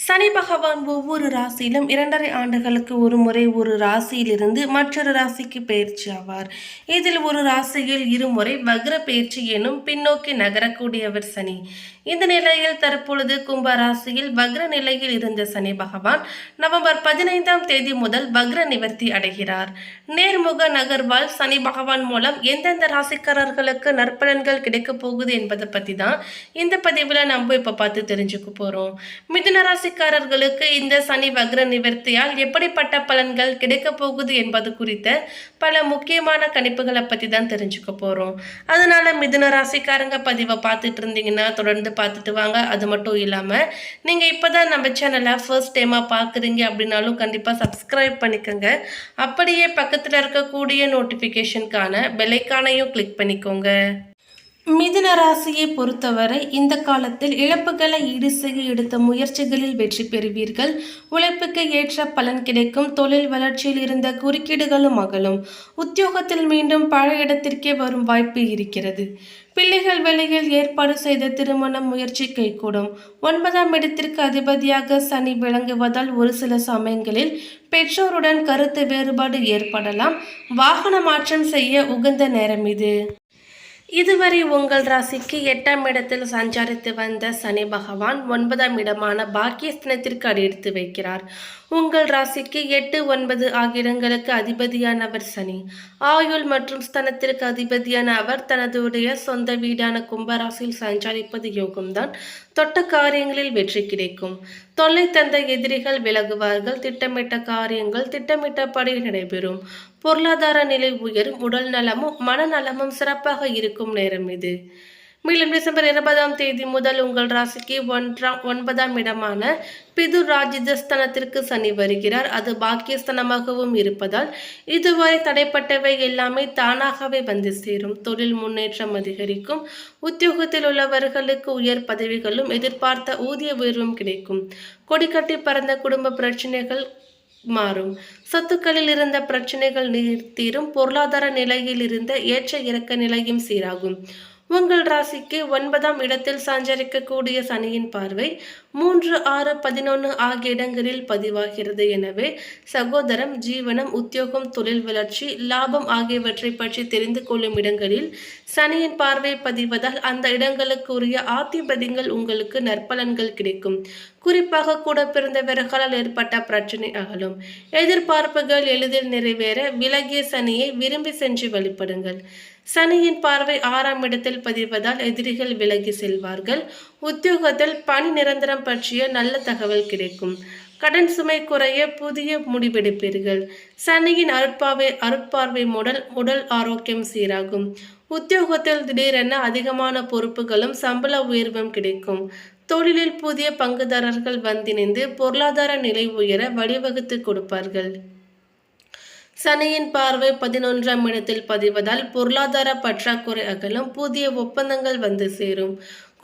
சனி பகவான் ஒவ்வொரு ராசியிலும் இரண்டரை ஆண்டுகளுக்கு ஒரு முறை ஒரு ராசியிலிருந்து மற்றொரு ராசிக்கு பயிற்சி ஆவார். இதில் ஒரு ராசியில் இருமுறை வக்ர பயிற்சி எனும் பின்னோக்கி நகரக்கூடியவர் சனி. இந்த நிலையில் தற்பொழுது கும்ப ராசியில் வக்ர நிலையில் இருந்த சனி பகவான் நவம்பர் பதினைந்தாம் தேதி முதல் வக்ர நிவர்த்தி அடைகிறார். நேர்முக நகர்வால் சனி பகவான் மூலம் எந்தெந்த ராசிக்காரர்களுக்கு நற்பலன்கள் கிடைக்கப் போகுது என்பதை பற்றி தான் இந்த பதிவில் நம்ம இப்போ பார்த்து தெரிஞ்சுக்க போகிறோம் மிதுன ராசி ராசிக்காரர்களுக்கு இந்த சனி வக்ர நிவர்த்தியால் எப்படிப்பட்ட பலன்கள் கிடைக்கப் போகுது என்பது குறித்த பல முக்கியமான கணிப்புகளை பற்றி தான் தெரிஞ்சுக்க போகிறோம் அதனால மிதுன ராசிக்காரங்க பதிவை பார்த்துட்டு இருந்தீங்கன்னா தொடர்ந்து பார்த்துட்டு வாங்க. அது மட்டும் இல்லாமல் நீங்கள் இப்போ தான் நம்ம சேனலை ஃபர்ஸ்ட் டைமாக பார்க்குறீங்க அப்படின்னாலும் கண்டிப்பாக சப்ஸ்கிரைப் பண்ணிக்கோங்க. அப்படியே பக்கத்தில் இருக்கக்கூடிய நோட்டிஃபிகேஷனுக்கான பெலைக்கானையும் கிளிக் பண்ணிக்கோங்க. மிதுன ராசியை பொறுத்தவரை இந்த காலத்தில் இழப்புகளை ஈடு செய்ய எடுத்த முயற்சிகளில் வெற்றி பெறுவீர்கள். உழைப்புக்கு ஏற்ற பலன் கிடைக்கும். தொழில் வளர்ச்சியில் இருந்த குறுக்கீடுகளும் அகலும். உத்தியோகத்தில் மீண்டும் பழைய இடத்திற்கே வரும் வாய்ப்பு இருக்கிறது. பிள்ளைகள் வேலையில் ஏற்பாடு செய்த திருமண முயற்சி கைகூடும். ஒன்பதாம் இடத்திற்கு அதிபதியாக சனி விளங்குவதால் ஒரு சில சமயங்களில் பெற்றோருடன் கருத்து வேறுபாடு ஏற்படலாம். வாகன மாற்றம் செய்ய உகந்த நேரம் இது. இதுவரை உங்கள் ராசிக்கு எட்டாம் இடத்தில் சஞ்சரித்து வந்த சனி பகவான் ஒன்பதாம் இடமான பாக்கியஸ்தனத்திற்கு அடியெடுத்து வைக்கிறார். உங்கள் ராசிக்கு எட்டு ஒன்பது ஆகிய இடங்களுக்கு அதிபதியானவர் சனி. ஆயுள் மற்றும் ஸ்தனத்திற்கு அதிபதியான அவர் தனதுடைய சொந்த வீடான கும்பராசியில் சஞ்சரிப்பது யோகம்தான். தொட்ட காரியங்களில் வெற்றி கிடைக்கும். தொல்லை தந்த எதிரிகள் விலகுவார்கள். திட்டமிட்ட காரியங்கள் திட்டமிட்டபடி நடைபெறும். பொருளாதார நிலை உயரும் உடல் நலமும் மனநலமும் சிறப்பாக இருக்கும் நேரம் இது. மேலும் டிசம்பர் இருபதாம் தேதி முதல் உங்கள் ராசிக்கு ஒன்றாம் ஒன்பதாம் இடமான பிது ராஜிதஸ்தனத்திற்கு சனி வருகிறார். அது பாக்கியஸ்தனமாகவும் இருப்பதால் இதுவரை தடைப்பட்டவை எல்லாமே தானாகவே வந்து சேரும். தொழில் முன்னேற்றம் அதிகரிக்கும். உத்தியோகத்தில் உள்ளவர்களுக்கு உயர் பதவிகளும் எதிர்பார்த்த ஊதிய உயர்வும் கிடைக்கும். கொடிக்கட்டி பறந்த குடும்ப பிரச்சனைகள் மாறும். சொத்துக்களில் இருந்த பிரச்சனைகள் நீர் தீரும் பொருளாதார நிலையில் இருந்த ஏற்ற இறக்க நிலையும் சீராகும். உங்கள் ராசிக்கு ஒன்பதாம் இடத்தில் சஞ்சரிக்கக்கூடிய சனியின் பார்வை மூன்று ஆறு பதினொன்று ஆகிய இடங்களில் பதிவாகிறது. எனவே சகோதரம் ஜீவனம் உத்தியோகம் தொழில் வளர்ச்சி லாபம் ஆகியவற்றை பற்றி தெரிந்து கொள்ளும் இடங்களில் சனியின் பார்வை பதிவதால் அந்த இடங்களுக்கு உரிய உங்களுக்கு நற்பலன்கள் கிடைக்கும். குறிப்பாக கூட பிறந்தவர்களால் ஏற்பட்ட பிரச்சனை அகலும். எதிர்பார்ப்புகள் எளிதில் நிறைவேற விலகிய சனியை விரும்பி சென்று வழிபடுங்கள். சனியின் பார்வை ஆறாம் இடத்தில் பதிவதால் எதிரிகள் விலகி செல்வார்கள். உத்தியோகத்தில் பணி நிரந்தரம் பற்றிய நல்ல தகவல் கிடைக்கும். கடன் சுமை குறைய புதிய முடிவெடுப்பீர்கள். சனியின் அருட்பார்வை அருட்பார்வை மூடல் உடல் ஆரோக்கியம் சீராகும். உத்தியோகத்தில் திடீரென அதிகமான பொறுப்புகளும் சம்பள உயர்வும் கிடைக்கும். தொழிலில் புதிய பங்குதாரர்கள் வந்திணைந்து பொருளாதார நிலை உயர வழிவகுத்து கொடுப்பார்கள். சனியின் பார்வை பதினொன்றாம் இடத்தில் பதிவதால் பொருளாதார பற்றாக்குறை அகலும் புதிய ஒப்பந்தங்கள் வந்து சேரும்.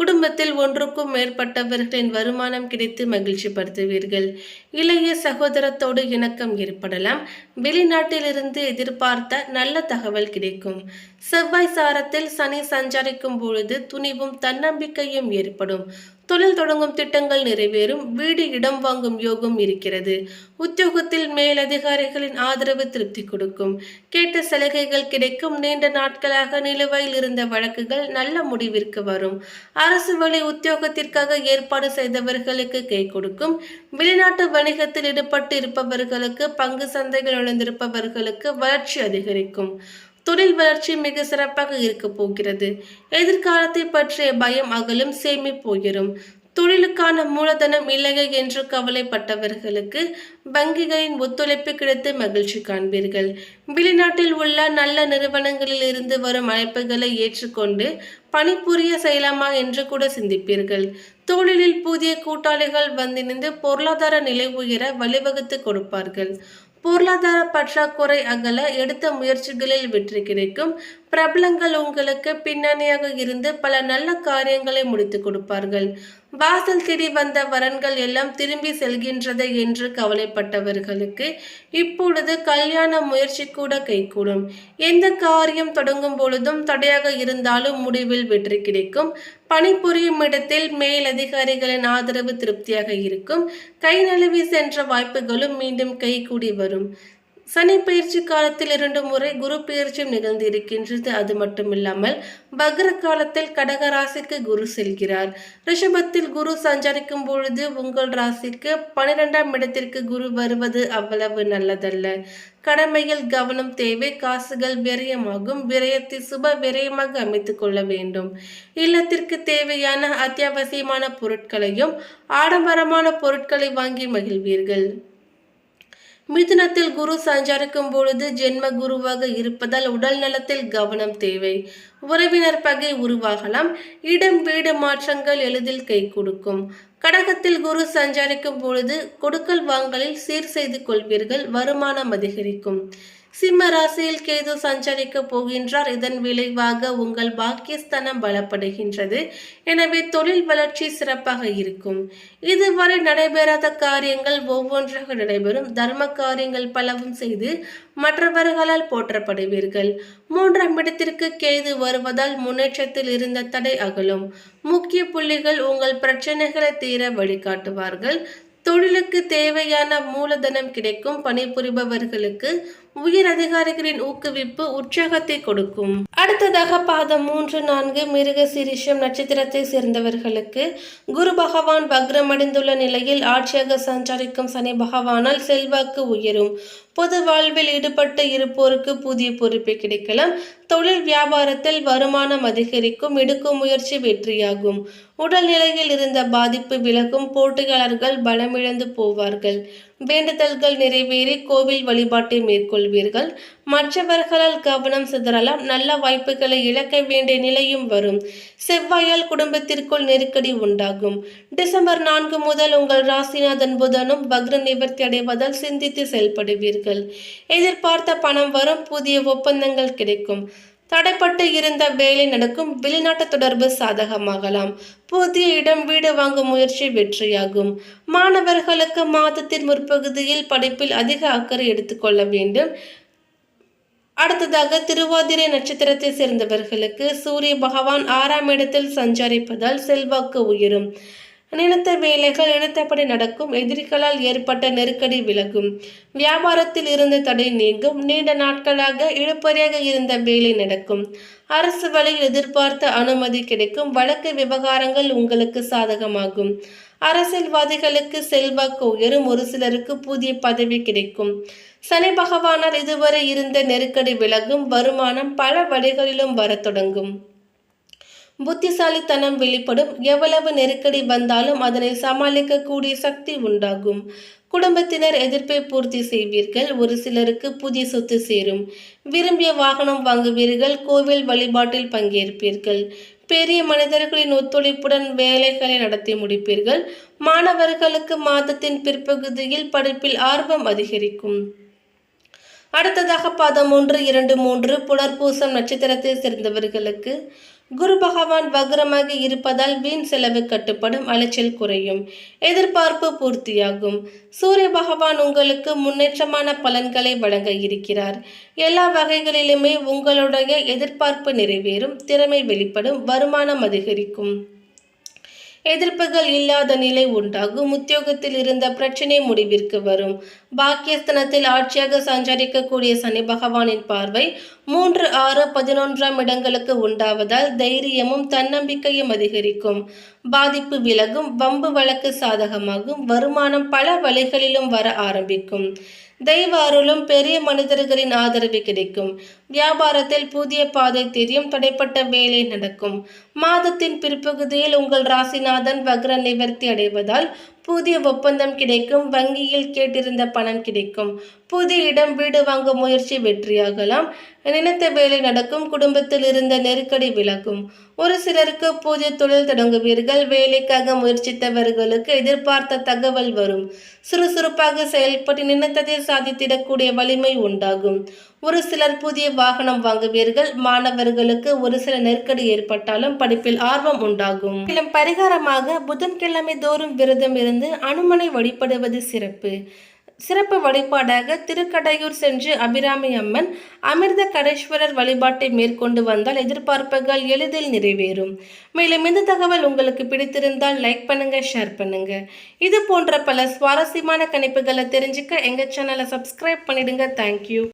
குடும்பத்தில் ஒன்றுக்கும் மேற்பட்டவர்களின் வருமானம் கிடைத்து மகிழ்ச்சிப்படுத்துவீர்கள். இளைய சகோதரத்தோடு இணக்கம் ஏற்படலாம். வெளிநாட்டிலிருந்து எதிர்பார்த்த நல்ல தகவல் கிடைக்கும். செவ்வாய் சாரத்தில் சனி சஞ்சரிக்கும் பொழுது துணிவும் தன்னம்பிக்கையும் ஏற்படும். தொழில் தொடங்கும் திட்டங்கள் நிறைவேறும் வீடு இடம் வாங்கும் யோகம் இருக்கிறது. உத்தியோகத்தில் மேலதிகாரிகளின் ஆதரவு திருப்தி கொடுக்கும். கேட்ட சலுகைகள் கிடைக்கும். நீண்ட நாட்களாக நிலுவையில் இருந்த வழக்குகள் நல்ல முடிவிற்கு வரும். அரசு வழி உத்தியோகத்திற்காக ஏற்பாடு செய்தவர்களுக்கு கை கொடுக்கும். வெளிநாட்டு வணிகத்தில் ஈடுபட்டு இருப்பவர்களுக்கு பங்கு சந்தைகள் நுழைந்திருப்பவர்களுக்கு வளர்ச்சி அதிகரிக்கும். தொழில் வளர்ச்சி மிக சிறப்பாக இருக்க போகிறது. எதிர்காலத்தை பற்றிய பயம் அகலும் சேமிப்பு உயரும். தொழிலுக்கான மூலதனம் இல்லையே என்று கவலைப்பட்டவர்களுக்கு வங்கிகளின் ஒத்துழைப்பு கிடைத்து மகிழ்ச்சி காண்பீர்கள். வெளிநாட்டில் உள்ள நல்ல நிறுவனங்களில் இருந்து வரும் அழைப்புகளை ஏற்றுக்கொண்டு பணிபுரிய செய்யலாமா என்று கூட சிந்திப்பீர்கள். தொழிலில் புதிய கூட்டாளிகள் வந்திணைந்து பொருளாதார நிலை உயர வழிவகுத்து கொடுப்பார்கள். பொருளாதார பற்றாக்குறை அகல எடுத்த முயற்சிகளில் வெற்றி கிடைக்கும். பிரபலங்கள் உங்களுக்கு பின்னணியாக இருந்து பல நல்ல காரியங்களை முடித்து கொடுப்பார்கள். வாசல் தேடி வந்த வரன்கள் எல்லாம் திரும்பி செல்கின்றது என்று கவலைப்பட்டவர்களுக்கு இப்பொழுது கல்யாண முயற்சி கூட கைகூடும். எந்த காரியம் தொடங்கும் பொழுதும் தடையாக இருந்தாலும் முடிவில் வெற்றி கிடைக்கும். பணிபுரியும் இடத்தில் மேலதிகாரிகளின் ஆதரவு திருப்தியாக இருக்கும். கை நழுவி சென்ற வாய்ப்புகளும் மீண்டும் கைகூடி வரும். சனி பயிற்சி காலத்தில் இரண்டு முறை குரு பயிற்சியும் நிகழ்ந்திருக்கின்றது. அது மட்டுமில்லாமல் பக்ர காலத்தில் கடக ராசிக்கு குரு செல்கிறார். ரிஷபத்தில் குரு சஞ்சரிக்கும் பொழுது உங்கள் ராசிக்கு பனிரெண்டாம் இடத்திற்கு குரு வருவது அவ்வளவு நல்லதல்ல. கடமையில் கவனம் தேவை காசுகள் விரயமாகும். விரயத்தை சுப விரயமாக அமைத்துக் கொள்ள வேண்டும். இல்லத்திற்கு தேவையான அத்தியாவசியமான பொருட்களையும் ஆடம்பரமான பொருட்களை வாங்கி மகிழ்வீர்கள். மிதுனத்தில் குரு சஞ்சரிக்கும் பொழுது ஜென்ம குருவாக இருப்பதால் உடல் நலத்தில் கவனம் தேவை. உறவினர் பகை உருவாகலாம். இடம் வீடு மாற்றங்கள் எளிதில் கை கொடுக்கும். கடகத்தில் குரு சஞ்சரிக்கும் பொழுது கொடுக்கல் வாங்கலில் சீர் செய்து கொள்வீர்கள். வருமானம் அதிகரிக்கும். சிம்ம ராசியில் கேது சஞ்சரிக்க போகின்றார். இதன் விளைவாக உங்கள் பாக்கியஸ்தானம் பலப்படுகின்றது. எனவே தொழில் வளர்ச்சி சிறப்பாக இருக்கும். இதுவரை நடைபெறாத காரியங்கள் ஒவ்வொன்றாக நடைபெறும். தர்ம காரியங்கள் பலவும் செய்து மற்றவர்களால் போற்றப்படுவீர்கள். மூன்றாம் இடத்திற்கு கேது வருவதால் முன்னேற்றத்தில் இருந்த தடை அகலும். முக்கிய புள்ளிகள் உங்கள் பிரச்சனைகளை தீர வழிகாட்டுவார்கள். தொழிலுக்கு தேவையான மூலதனம் கிடைக்கும் பணிபுரிபவர்களுக்கு உயர் அதிகாரிகளின் ஊக்குவிப்பு உற்சாகத்தை கொடுக்கும். அடுத்ததாக பாதம் மூன்று நான்கு மிருக சிரிஷம் நட்சத்திரத்தை சேர்ந்தவர்களுக்கு குரு பகவான் பக்ரமடைந்துள்ள நிலையில் ஆட்சியாக சஞ்சரிக்கும் சனி பகவானால் செல்வாக்கு உயரும். பொது வாழ்வில் ஈடுபட்டு இருப்போருக்கு புதிய பொறுப்பு கிடைக்கலாம். தொழில் வியாபாரத்தில் வருமானம் அதிகரிக்கும் எடுக்கும் முயற்சி வெற்றியாகும். உடல் நிலையில் இருந்த பாதிப்பு விலகும் போட்டியாளர்கள் பலமிழந்து போவார்கள். வேண்டுதல்கள் நிறைவேறி கோவில் வழிபாட்டை மேற்கொள்வீர்கள். மற்றவர்களால் கவனம் சிதறலாம். நல்ல வாய்ப்புகளை இழக்க வேண்டிய நிலையும் வரும். செவ்வாயால் குடும்பத்திற்குள் நெருக்கடி உண்டாகும். டிசம்பர் நான்கு முதல் உங்கள் ராசிநாதன் புதனும் பக்ர நிவர்த்தி அடைவதால் சிந்தித்து செயல்படுவீர்கள். எதிர்பார்த்த பணம் வரும். புதிய ஒப்பந்தங்கள் கிடைக்கும். தடைப்பட்டு இருந்த வேலை நடக்கும் வெளிநாட்டு தொடர்பு சாதகமாகலாம். புதிய இடம் வீடு வாங்கும் முயற்சி வெற்றியாகும். மாணவர்களுக்கு மாதத்தின் முற்பகுதியில் படிப்பில் அதிக அக்கறை எடுத்துக்கொள்ள வேண்டும். அடுத்ததாக திருவாதிரை நட்சத்திரத்தை சேர்ந்தவர்களுக்கு சூரிய பகவான் ஆறாம் இடத்தில் சஞ்சரிப்பதால் செல்வாக்கு உயரும். நினைத்த வேலைகள் நினைத்தபடி நடக்கும். எதிரிகளால் ஏற்பட்ட நெருக்கடி விலகும். வியாபாரத்தில் இருந்த தடை நீங்கும். நீண்ட நாட்களாக இழுப்பறியாக இருந்த வேலை நடக்கும். அரசு வழியில் எதிர்பார்த்த அனுமதி கிடைக்கும். வழக்கு விவகாரங்கள் உங்களுக்கு சாதகமாகும். அரசியல்வாதிகளுக்கு செல்வாக்கு உயரும். ஒரு சிலருக்கு புதிய பதவி கிடைக்கும். சனி பகவானால் இதுவரை இருந்த நெருக்கடி விலகும். வருமானம் பல வழிகளிலும் வரத் தொடங்கும். புத்திசாலித்தனம் வெளிப்படும். எவ்வளவு நெருக்கடி வந்தாலும் அதனை சமாளிக்கக்கூடிய சக்தி உண்டாகும். குடும்பத்தினர் எதிர்ப்பை பூர்த்தி செய்வீர்கள். ஒரு சிலருக்கு புதிய சொத்து சேரும். விரும்பிய வாகனம் வாங்குவீர்கள். கோவில் வழிபாட்டில் பங்கேற்பீர்கள். பெரிய மனிதர்களின் ஒத்துழைப்புடன் வேலைகளை நடத்தி முடிப்பீர்கள். மாணவர்களுக்கு மாதத்தின் பிற்பகுதியில் படிப்பில் ஆர்வம் அதிகரிக்கும். அடுத்ததாக பாதம் ஒன்று இரண்டு மூன்று புனர்பூசம் நட்சத்திரத்தை சேர்ந்தவர்களுக்கு குரு பகவான் வக்ரமாக இருப்பதால் வீண் செலவு கட்டுப்படும் அலைச்சல் குறையும். எதிர்பார்ப்பு பூர்த்தியாகும். சூரிய பகவான் உங்களுக்கு முன்னேற்றமான பலன்களை வழங்க இருக்கிறார். எல்லா வகைகளிலுமே உங்களுடைய எதிர்பார்ப்பு நிறைவேறும் திறமை வெளிப்படும் வருமானம் அதிகரிக்கும். எதிர்ப்புகள் இல்லாத நிலை உண்டாகும். உத்தியோகத்தில் இருந்த பிரச்சனை முடிவிற்கு வரும். பாக்கியஸ்தனத்தில் ஆட்சியாக சஞ்சரிக்கக்கூடிய சனி பகவானின் பார்வை மூன்று ஆறு பதினொன்றாம் இடங்களுக்கு உண்டாவதால் தைரியமும் தன்னம்பிக்கையும் அதிகரிக்கும். பாதிப்பு விலகும் வம்பு வழக்கு சாதகமாகும் வருமானம் பல வழிகளிலும் வர ஆரம்பிக்கும். தெய்வ அருளும் பெரிய மனிதர்களின் ஆதரவு கிடைக்கும். வியாபாரத்தில் புதிய பாதை தெரியும் தடைப்பட்ட வேலை நடக்கும். மாதத்தின் பிற்பகுதியில் உங்கள் ராசிநாதன் வக்ர நிவர்த்தி அடைவதால் புதிய ஒப்பந்தம் கிடைக்கும் வங்கியில் கேட்டிருந்த பணம் கிடைக்கும். புதிய இடம் வீடு வாங்க முயற்சி வெற்றியாகலாம். நினைத்த வேலை நடக்கும் குடும்பத்தில் இருந்த நெருக்கடி விலகும். ஒரு சிலருக்கு புதிய தொழில் தொடங்குவீர்கள் வேலைக்காக முயற்சித்தவர்களுக்கு எதிர்பார்த்த தகவல் வரும். சுறுசுறுப்பாக செயல்பட்டு நினைத்ததை சாதித்திடக்கூடிய வலிமை உண்டாகும். ஒரு சிலர் புதிய வாகனம் வாங்குவீர்கள். மாணவர்களுக்கு ஒரு சில நெருக்கடி ஏற்பட்டாலும் படிப்பில் ஆர்வம் உண்டாகும். மேலும் பரிகாரமாக புதன்கிழமை தோறும் விரதம் இருந்து அனுமனை வழிபடுவது சிறப்பு. சிறப்பு வழிபாடாக திருக்கடையூர் சென்று அபிராமி அம்மன் அமிர்த கடேஸ்வரர் வழிபாட்டை மேற்கொண்டு வந்தால் எதிர்பார்ப்புகள் எளிதில் நிறைவேறும். மேலும் இந்த தகவல் உங்களுக்கு பிடித்திருந்தால் லைக் பண்ணுங்க ஷேர் பண்ணுங்க. இது போன்ற பல சுவாரஸ்யமான கணிப்புகளை தெரிஞ்சுக்க எங்கள் சேனலை சப்ஸ்கிரைப் பண்ணிடுங்க. தேங்க்யூ